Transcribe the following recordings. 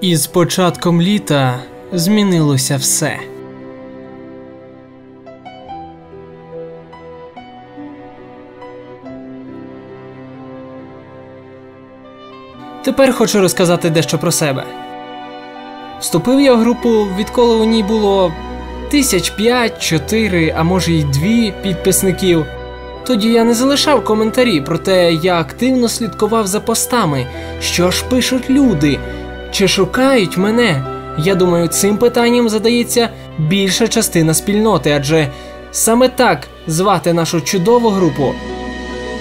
Із початком літа змінилося все. Тепер хочу розказати дещо про себе. Вступив я в групу, відколи у ній було тисяч п'ять, чотири, а може й дві підписників. Тоді я не залишав коментарі, проте я активно слідкував за постами, що ж пишуть люди, чи шукають мене. Я думаю, цим питанням задається більша частина спільноти, адже саме так звати нашу чудову групу.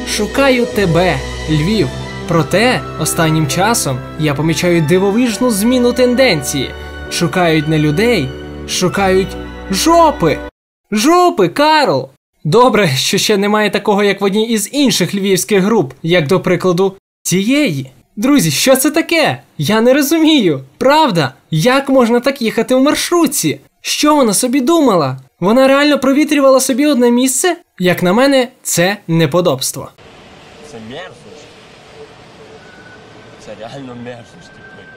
Шукаю тебе, Львів. Проте останнім часом я помічаю дивовижну зміну тенденції. Шукають не людей, шукають жопи. Жопи, Карл! Добре, що ще немає такого, як в одній із інших львівських груп, як до прикладу, цієї. Друзі, що це таке? Я не розумію. Правда, як можна так їхати в маршрутці? Що вона собі думала? Вона реально провітрювала собі одне місце? Як на мене, це неподобство. Це мерзость. Це реально мерзость, типу.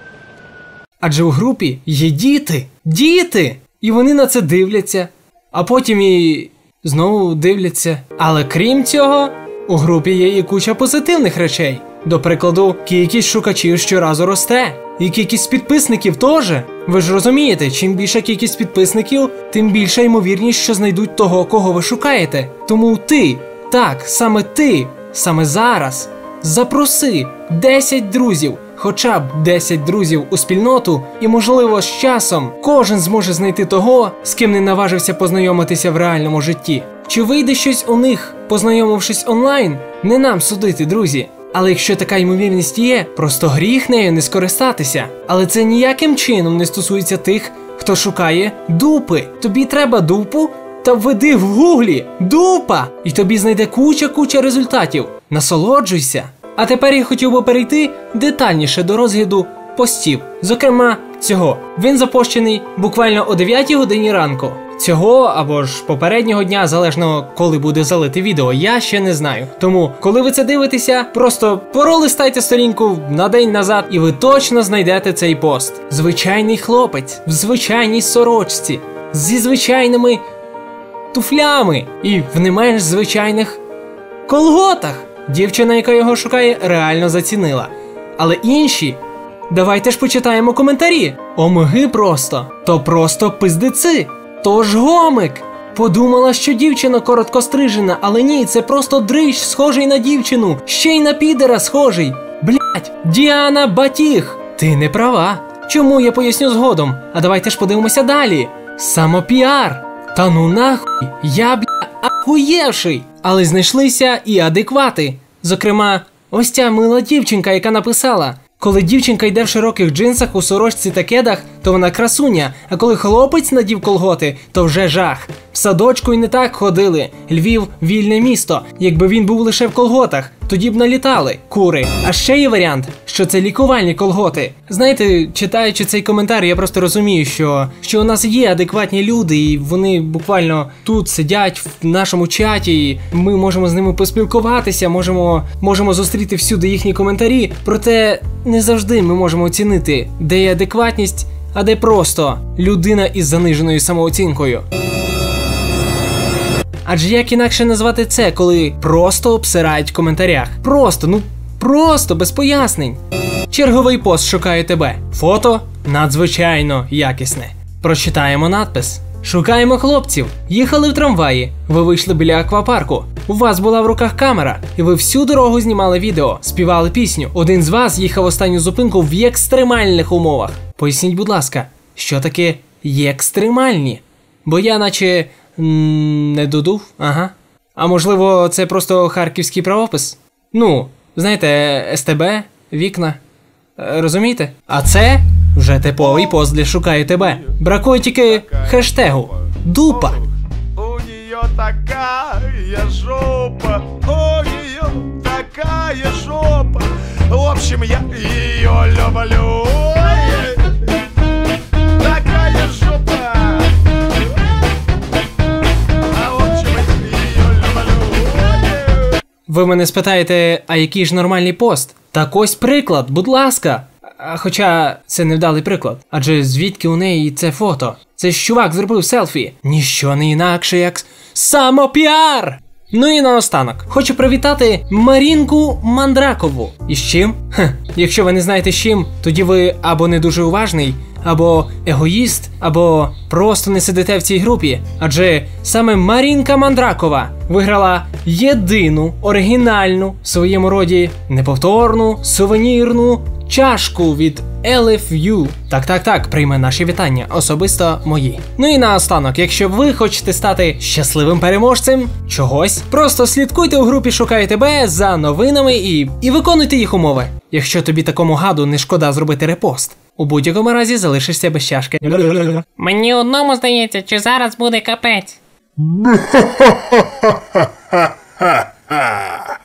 Адже у групі є діти. Діти! І вони на це дивляться, а потім і знову дивляться. Але крім цього, у групі є і куча позитивних речей. До прикладу, кількість шукачів щоразу росте, і кількість підписників теж. Ви ж розумієте, чим більша кількість підписників, тим більша ймовірність, що знайдуть того, кого ви шукаєте. Тому ти, так, саме ти, саме зараз, запроси 10 друзів, хоча б 10 друзів у спільноту, і, можливо, з часом кожен зможе знайти того, з ким не наважився познайомитися в реальному житті. Чи вийде щось у них, познайомившись онлайн, не нам судити, друзі. Але якщо така ймовірність є, просто гріх нею не скористатися. Але це ніяким чином не стосується тих, хто шукає дупи. Тобі треба дупу, та введи в гуглі дупа, і тобі знайде куча-куча результатів. Насолоджуйся. А тепер я хотів би перейти детальніше до розгляду постів, зокрема цього. Він запущений буквально о 9 годині ранку. Цього або ж попереднього дня, залежно коли буде залити відео, я ще не знаю. Тому, коли ви це дивитеся, просто пролистайте сторінку на день назад, і ви точно знайдете цей пост. Звичайний хлопець в звичайній сорочці, зі звичайними туфлями і в не менш звичайних колготах. Дівчина, яка його шукає, реально зацінила. Але інші. Давайте ж почитаємо коментарі. Омиги просто, то просто пиздеци. Тож гомик. Подумала, що дівчина короткострижена, але ні, це просто дрищ, схожий на дівчину, ще й на підера схожий. Блять, Діана Батіг. Ти не права. Чому я поясню згодом? А давайте ж подивимося далі. Самопіар. Та ну нахуй, я бля ахуєвший. Але знайшлися і адеквати. Зокрема, ось ця мила дівчинка, яка написала: коли дівчинка йде в широких джинсах у сорочці та кедах, то вона красуня. А коли хлопець надів колготи, то вже жах. В садочку й не так ходили. Львів вільне місто. Якби він був лише в колготах, тоді б налітали кури. А ще є варіант, що це лікувальні колготи. Знаєте, читаючи цей коментар, я просто розумію, що, що у нас є адекватні люди, і вони буквально тут сидять в нашому чаті. і Ми можемо з ними поспілкуватися, можемо, можемо зустріти всюди їхні коментарі. Проте не завжди ми можемо оцінити, де є адекватність, а де просто людина із заниженою самооцінкою. Адже як інакше назвати це, коли просто обсирають в коментарях? Просто, ну просто без пояснень. Черговий пост шукає тебе. Фото надзвичайно якісне. Прочитаємо надпис. Шукаємо хлопців. Їхали в трамваї. Ви вийшли біля аквапарку. У вас була в руках камера, і ви всю дорогу знімали відео, співали пісню. Один з вас їхав останню зупинку в екстремальних умовах. Поясніть, будь ласка, що таке екстремальні? Бо я наче не додув, ага. А можливо, це просто харківський правопис? Ну, знаєте, СТБ, вікна. Е, Розумієте? А це вже типовий пост для шукаю тебе. Бракує тільки хештегу Дупа. У нее такая жопа, у нее такая жопа. В общем, я ее люблю. Ви мене спитаєте, а який ж нормальний пост? Так ось приклад, будь ласка. Хоча це невдалий приклад. Адже звідки у неї це фото? Це ж чувак зробив селфі. Ніщо не інакше, як самопіар. Ну і наостанок, хочу привітати Марінку Мандракову. І з чим? Хе, якщо ви не знаєте з чим, тоді ви або не дуже уважний, або егоїст, або просто не сидите в цій групі. Адже саме Марінка Мандракова виграла єдину оригінальну в своєму роді неповторну сувенірну чашку від LFU. Так, так, так, прийме наші вітання, особисто мої. Ну і наостанок, якщо ви хочете стати щасливим переможцем чогось, просто слідкуйте у групі Шукаю тебе за новинами і, і виконуйте їх умови. Якщо тобі такому гаду не шкода зробити репост. У будь-якому разі залишишся без чашки. Мені одному здається, чи зараз буде капець.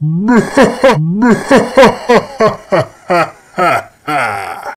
Ha ha ha ha ha ha!